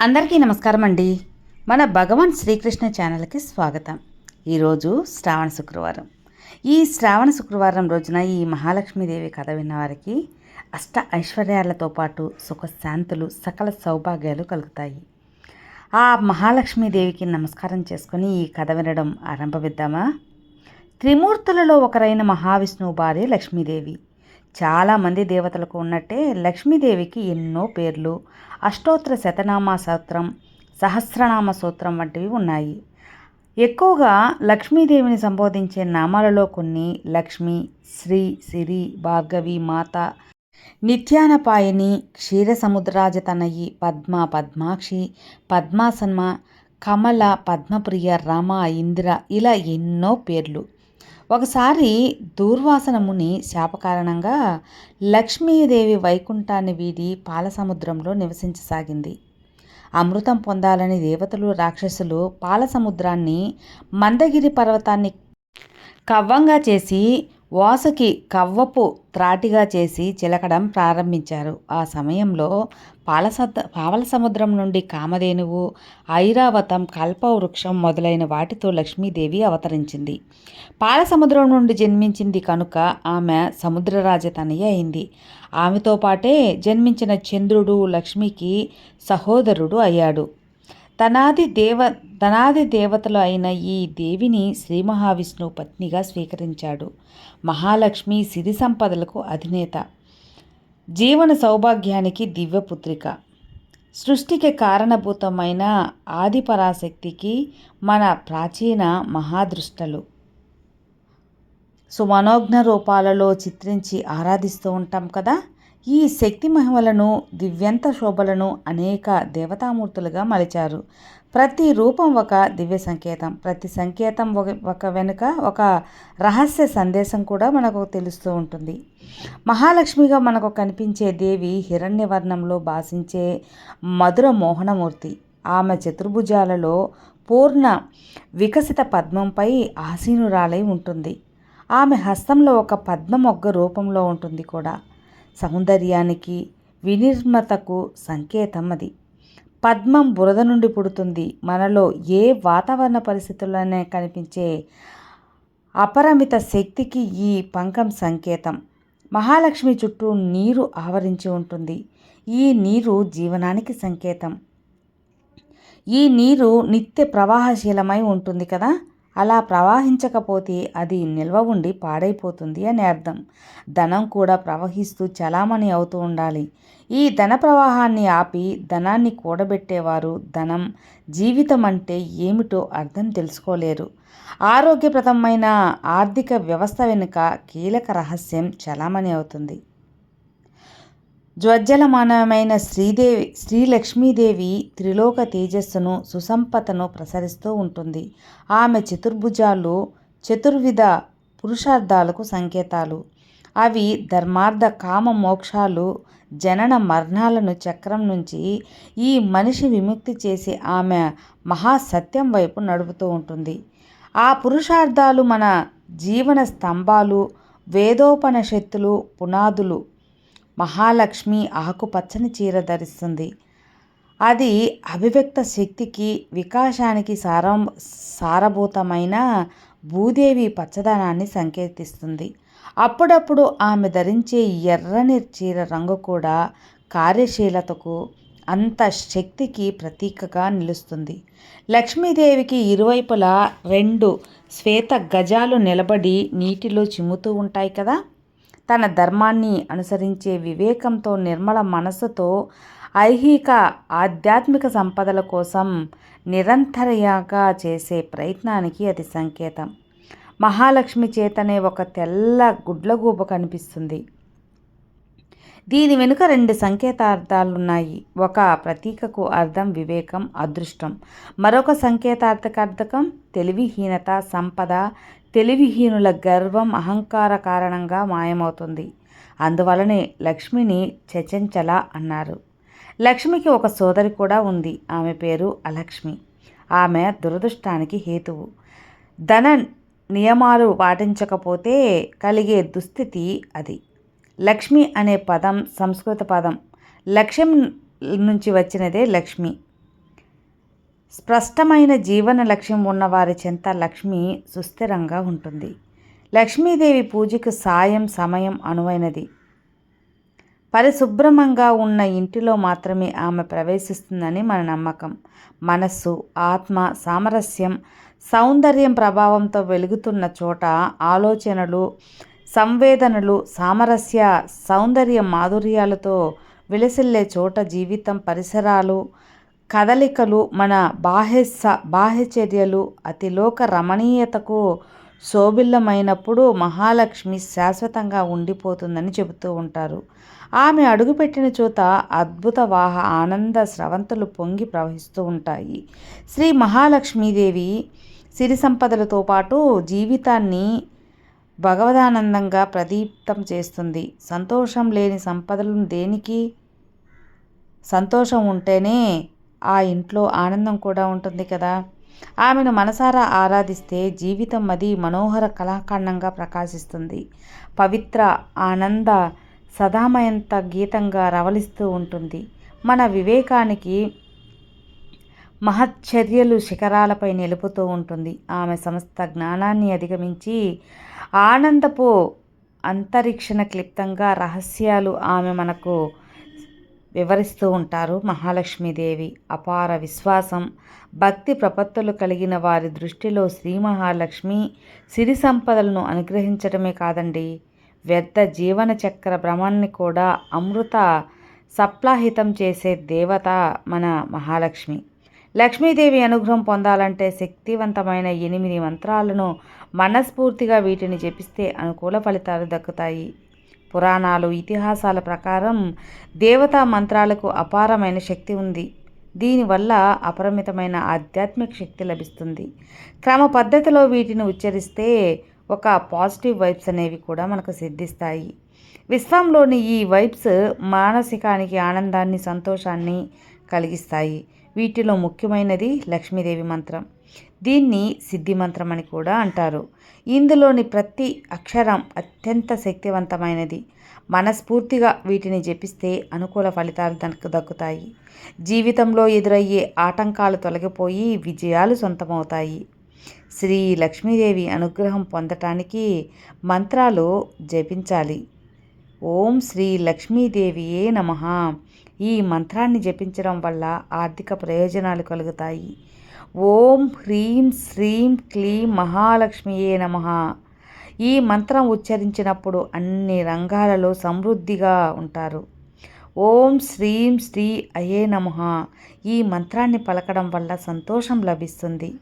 అందరికీ నమస్కారం అండి. మన భగవాన్ శ్రీకృష్ణ ఛానల్కి స్వాగతం. ఈరోజు శ్రావణ శుక్రవారం. ఈ శ్రావణ శుక్రవారం రోజున ఈ మహాలక్ష్మీదేవి కథ విన్నవారికి అష్ట ఐశ్వర్యాలతో పాటు సుఖశాంతులు సకల సౌభాగ్యాలు కలుగుతాయి. ఆ మహాలక్ష్మీదేవికి నమస్కారం చేసుకొని ఈ కథ వినడం ఆరంభవిద్దామా త్రిమూర్తులలో ఒకరైన మహావిష్ణువు భార్య లక్ష్మీదేవి. చాలామంది దేవతలకు ఉన్నట్టే లక్ష్మీదేవికి ఎన్నో పేర్లు. అష్టోత్తర శతనామ సూత్రం సహస్రనామ సూత్రం వంటివి ఉన్నాయి. ఎక్కువగా లక్ష్మీదేవిని సంబోధించే నామాలలో కొన్ని లక్ష్మి శ్రీ సిరి భార్గవి మాత నిత్యానపాయని క్షీరసముద్రాజతనయి పద్మ పద్మాక్షి పద్మాసన్మ కమల పద్మప్రియ రమ ఇందిర ఇలా ఎన్నో పేర్లు. ఒకసారి దూర్వాసన ముని శాప కారణంగా లక్ష్మీదేవి వైకుంఠాన్ని వీడి పాలసముద్రంలో నివసించసాగింది. అమృతం పొందాలని దేవతలు రాక్షసులు పాలసముద్రాన్ని మందగిరి పర్వతాన్ని కవ్వంగా చేసి వాసుకి కవ్వపు త్రాటిగా చేసి చిలకడం ప్రారంభించారు. ఆ సమయంలో పాలసద్ద పావల సముద్రం నుండి కామధేనువు ఐరావతం కల్పవృక్షం మొదలైన వాటితో లక్ష్మీదేవి అవతరించింది. పాల సముద్రం నుండి జన్మించింది కనుక ఆమె సముద్రరాజతనయ అయింది. ఆమెతో పాటే జన్మించిన చంద్రుడు లక్ష్మికి సహోదరుడు అయ్యాడు. తనాది దేవ తనాది దేవతలు అయిన ఈ దేవిని శ్రీ మహావిష్ణువు పత్నిగా స్వీకరించాడు. మహాలక్ష్మి సిరి సంపదలకు అధినేత. జీవన సౌభాగ్యానికి దివ్యపుత్రిక. సృష్టికి కారణభూతమైన ఆదిపరాశక్తికి మన ప్రాచీన మహాదృష్టలు. సుమనోజ్ఞ రూపాలలో చిత్రించి ఆరాధిస్తూ ఉంటాం కదా? ఈ శక్తి మహిమలను దివ్యంత శోభలను అనేక దేవతామూర్తులుగా మలిచారు. ప్రతి రూపం ఒక దివ్య సంకేతం. ప్రతి సంకేతం ఒక ఒక వెనుక ఒక రహస్య సందేశం కూడా మనకు తెలుస్తూ ఉంటుంది. మహాలక్ష్మిగా మనకు కనిపించే దేవి హిరణ్యవర్ణంలో భాషించే మధుర మోహనమూర్తి. ఆమె చతుర్భుజాలలో పూర్ణ వికసిత పద్మంపై ఆసీనురాలై ఉంటుంది. ఆమె హస్తంలో ఒక పద్మమొగ్గ రూపంలో ఉంటుంది కూడా. సౌందర్యానికి వినిర్మతకు సంకేతం అది. పద్మం బురద నుండి పుడుతుంది. మనలో ఏ వాతావరణ పరిస్థితుల్లోనే కనిపించే అపరిమిత శక్తికి ఈ పంకం సంకేతం. మహాలక్ష్మి చుట్టూ నీరు ఆవరించి ఉంటుంది. ఈ నీరు జీవనానికి సంకేతం. ఈ నీరు నిత్య ప్రవాహశీలమై ఉంటుంది కదా? అలా ప్రవహించకపోతే అది నిల్వ ఉండి పాడైపోతుంది అని అర్థం. ధనం కూడా ప్రవహిస్తూ చలామణి అవుతూ ఉండాలి. ఈ ధన ప్రవాహాన్ని ఆపి ధనాన్ని కూడబెట్టేవారు ధనం. జీవితం అంటే ఏమిటో అర్థం తెలుసుకోలేరు. ఆరోగ్యప్రదమైన ఆర్థిక వ్యవస్థ వెనుక కీలక రహస్యం చలామణి అవుతుంది. జ్వజ్జలమానమైన శ్రీదేవి శ్రీ లక్ష్మీదేవి త్రిలోక తేజస్సును సుసంపతను ప్రసరిస్తూ ఉంటుంది. ఆమె చతుర్భుజాలు చతుర్విధ పురుషార్థాలకు సంకేతాలు. అవి ధర్మార్థ కామ మోక్షాలు జనన మరణాలను చక్రం నుంచి ఈ మనిషి విముక్తి చేసి ఆమె మహాసత్యం వైపు నడుపుతూ ఉంటుంది. ఆ పురుషార్థాలు మన జీవన స్తంభాలు వేదోపనిషత్తులు పునాదులు మహాలక్ష్మి ఆకుపచ్చని చీర ధరిస్తుంది. అది అభివ్యక్త శక్తికి వికాసానికి సారం సారభూతమైన భూదేవి పచ్చదనాన్ని సంకేతిస్తుంది. అప్పుడప్పుడు ఆమె ధరించే ఎర్రని చీర రంగు కూడా కార్యశీలతకు అంత శక్తికి ప్రతీకగా నిలుస్తుంది. లక్ష్మీదేవికి ఇరువైపులా రెండు శ్వేత గజాలు నిలబడి నీటిలో చిమ్ముతూ ఉంటాయి కదా? తన ధర్మాన్ని అనుసరించే వివేకంతో నిర్మల మనస్సుతో ఐహిక ఆధ్యాత్మిక సంపదల కోసం నిరంతరయాగా చేసే ప్రయత్నానికి అది సంకేతం. మహాలక్ష్మి చేతనే ఒక తెల్ల గుడ్లగూబ కనిపిస్తుంది. దీని వెనుక రెండు సంకేతార్థాలున్నాయి. ఒక ప్రతీకకు అర్థం వివేకం అదృష్టం. మరొక సంకేతార్థకర్థకం తెలివిహీనత సంపద. తెలివిహీనుల గర్వం అహంకార కారణంగా మాయమవుతుంది. అందువలనే లక్ష్మిని చచంచల అన్నారు. లక్ష్మికి ఒక సోదరి కూడా ఉంది. ఆమె పేరు అలక్ష్మి. ఆమె దురదృష్టానికి హేతువు. ధన నియమాలు పాటించకపోతే కలిగే దుస్థితి అది. లక్ష్మి అనే పదం సంస్కృత పదం. లక్ష్యం నుంచి వచ్చినదే లక్ష్మి. స్పష్టమైన జీవన లక్ష్యం ఉన్నవారి చెంత లక్ష్మి సుస్థిరంగా ఉంటుంది. లక్ష్మీదేవి పూజకు సాయం సమయం అనువైనది. పరిశుభ్రమంగా ఉన్న ఇంటిలో మాత్రమే ఆమె ప్రవేశిస్తుందని మన నమ్మకం. మనస్సు ఆత్మ సామరస్యం సౌందర్యం ప్రభావంతో వెలుగుతున్న చోట ఆలోచనలు సంవేదనలు సామరస్య సౌందర్య మాధుర్యాలతో విలసిల్లే చోట జీవితం పరిసరాలు కదలికలు మన బాహ్య బాహ్య చర్యలు అతిలోక రమణీయతకు శోభిల్లమైనప్పుడు మహాలక్ష్మి శాశ్వతంగా ఉండిపోతుందని చెబుతూ ఉంటారు. ఆమె అడుగుపెట్టిన చోట అద్భుత వాహ ఆనంద స్రవంతులు పొంగి ప్రవహిస్తూ ఉంటాయి. శ్రీ మహాలక్ష్మీదేవి సిరి సంపదలతో పాటు జీవితాన్ని భగవదానందంగా ప్రదీప్తం చేస్తుంది. సంతోషం లేని సంపదలను దేనికి? సంతోషం ఉంటేనే ఆ ఇంట్లో ఆనందం కూడా ఉంటుంది కదా. ఆమెను మనసారా ఆరాధిస్తే జీవితం అది మనోహర కళాఖండంగా ప్రకాశిస్తుంది. పవిత్ర ఆనంద సదామయంత గీతంగా రవలిస్తూ ఉంటుంది. మన వివేకానికి మహచ్చర్యలు శిఖరాలపై నిలుపుతూ ఉంటుంది. ఆమె సమస్త జ్ఞానాన్ని అధిగమించి ఆనందపు అంతరిక్షణ క్లిప్తంగా రహస్యాలు ఆమె మనకు వివరిస్తూ ఉంటారు. మహాలక్ష్మీదేవి అపార విశ్వాసం భక్తి ప్రపత్తులు కలిగిన వారి దృష్టిలో శ్రీ మహాలక్ష్మి సిరి సంపదలను అనుగ్రహించడమే కాదండి వ్యర్థ జీవన చక్ర భ్రమాన్ని కూడా అమృత సప్లాహితం చేసే దేవత మన మహాలక్ష్మి. లక్ష్మీదేవి అనుగ్రహం పొందాలంటే శక్తివంతమైన ఎనిమిది మంత్రాలను మనస్ఫూర్తిగా వీటిని జపిస్తే అనుకూల ఫలితాలు దక్కుతాయి. పురాణాలు ఇతిహాసాల ప్రకారం దేవతా మంత్రాలకు అపారమైన శక్తి ఉంది. దీనివల్ల అపరిమితమైన ఆధ్యాత్మిక శక్తి లభిస్తుంది. క్రమ పద్ధతిలో వీటిని ఉచ్చరిస్తే ఒక పాజిటివ్ వైబ్స్ అనేవి కూడా మనకు సిద్ధిస్తాయి. విశ్వంలోని ఈ వైబ్స్ మానసికానికి ఆనందాన్ని సంతోషాన్ని కలిగిస్తాయి. వీటిలో ముఖ్యమైనది లక్ష్మీదేవి మంత్రం. దీన్ని సిద్ధి మంత్రం అని కూడా అంటారు. ఇందులోని ప్రతి అక్షరం అత్యంత శక్తివంతమైనది. మనస్ఫూర్తిగా వీటిని జపిస్తే అనుకూల ఫలితాలు తనకు దక్కుతాయి. జీవితంలో ఎదురయ్యే ఆటంకాలు తొలగిపోయి విజయాలు సొంతమవుతాయి. శ్రీ లక్ష్మీదేవి అనుగ్రహం పొందటానికి మంత్రాలు జపించాలి. ఓం శ్రీ లక్ష్మీదేవియే నమ. ఈ మంత్రాన్ని జపించడం వల్ల ఆర్థిక ప్రయోజనాలు కలుగుతాయి. ఓం హ్రీం శ్రీం క్లీం మహాలక్ష్మియే నమ. ఈ మంత్రం ఉచ్చరించినప్పుడు అన్ని రంగాలలో సమృద్ధిగా ఉంటారు. ఓం శ్రీం శ్రీ అయే నమ. ఈ మంత్రాన్ని పలకడం వల్ల సంతోషం లభిస్తుంది.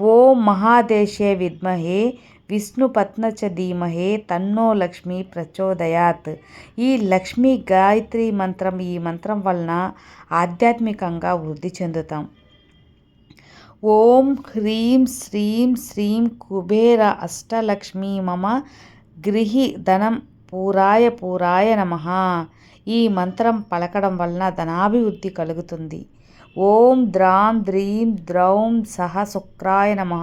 ఓం మహాదేశే విద్మహే విష్ణుపత్నచ ధీమహే తన్నో లక్ష్మి ప్రచోదయాత్. ఈ లక్ష్మీ గాయత్రి మంత్రం ఈ మంత్రం వలన ఆధ్యాత్మికంగా వృద్ధి చెందుతాం. ఓం హ్రీం శ్రీం శ్రీం కుబేర అష్టలక్ష్మి మమ గృహి ధనం పూరాయ పూరాయ నమ. ఈ మంత్రం పలకడం వలన ధనాభివృద్ధి కలుగుతుంది. ఓం ద్రాం ద్రీం ద్రౌం సహ శుక్రాయ నమ.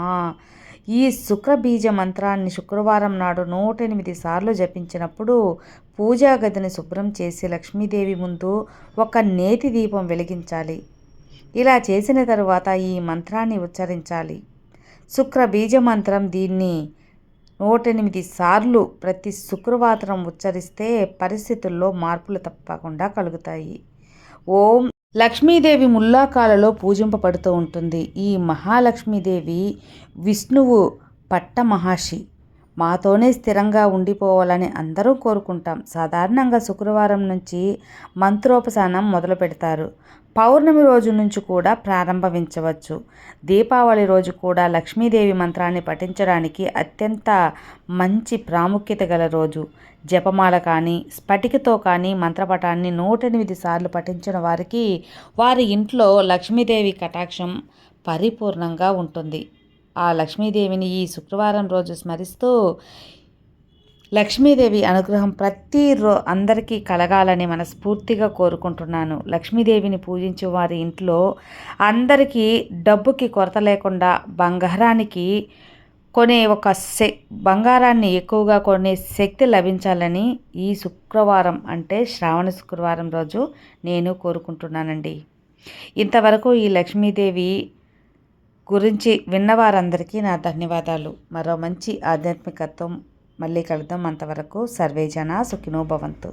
ఈ శుక్రబీజ మంత్రాన్ని శుక్రవారం నాడు నూట ఎనిమిది సార్లు జపించినప్పుడు పూజా గదిని శుభ్రం చేసి లక్ష్మీదేవి ముందు ఒక నేతి దీపం వెలిగించాలి. ఇలా చేసిన తరువాత ఈ మంత్రాన్ని ఉచ్చరించాలి. శుక్రబీజ మంత్రం దీన్ని నూట ఎనిమిది సార్లు ప్రతి శుక్రవారం ఉచ్చరిస్తే పరిస్థితుల్లో మార్పులు తప్పకుండా కలుగుతాయి. ఓం లక్ష్మీదేవి ముల్లాకాలలో పూజింపబడుతూ ఉంటుంది. ఈ మహాలక్ష్మీదేవి విష్ణువు పట్టమహర్షి మాతోనే స్థిరంగా ఉండిపోవాలని అందరూ కోరుకుంటాం. సాధారణంగా శుక్రవారం నుంచి మంత్రోపసానం మొదలు పెడతారు పౌర్ణమి రోజు నుంచి కూడా ప్రారంభించవచ్చు. దీపావళి రోజు కూడా లక్ష్మీదేవి మంత్రాన్ని పఠించడానికి అత్యంత మంచి ప్రాముఖ్యత గల రోజు. జపమాల కానీ స్ఫటికతో కానీ మంత్రపటాన్ని నూట ఎనిమిది సార్లు పఠించిన వారికి వారి ఇంట్లో లక్ష్మీదేవి కటాక్షం పరిపూర్ణంగా ఉంటుంది. ఆ లక్ష్మీదేవిని ఈ శుక్రవారం రోజు స్మరిస్తూ లక్ష్మీదేవి అనుగ్రహం ప్రతి రో అందరికీ కలగాలని మనస్ఫూర్తిగా కోరుకుంటున్నాను. లక్ష్మీదేవిని పూజించే వారి ఇంట్లో అందరికీ డబ్బుకి కొరత లేకుండా బంగారానికి కొనే ఒక శ బంగారాన్ని ఎక్కువగా కొనే శక్తి లభించాలని ఈ శుక్రవారం అంటే శ్రావణ శుక్రవారం రోజు నేను కోరుకుంటున్నానండి. ఇంతవరకు ఈ లక్ష్మీదేవి గురించి విన్నవారందరికీ నా ధన్యవాదాలు. మరో మంచి ఆధ్యాత్మికత్వం మళ్ళీ కలుద్దాం అంతవరకు సర్వే జన సుఖినో భవంతు.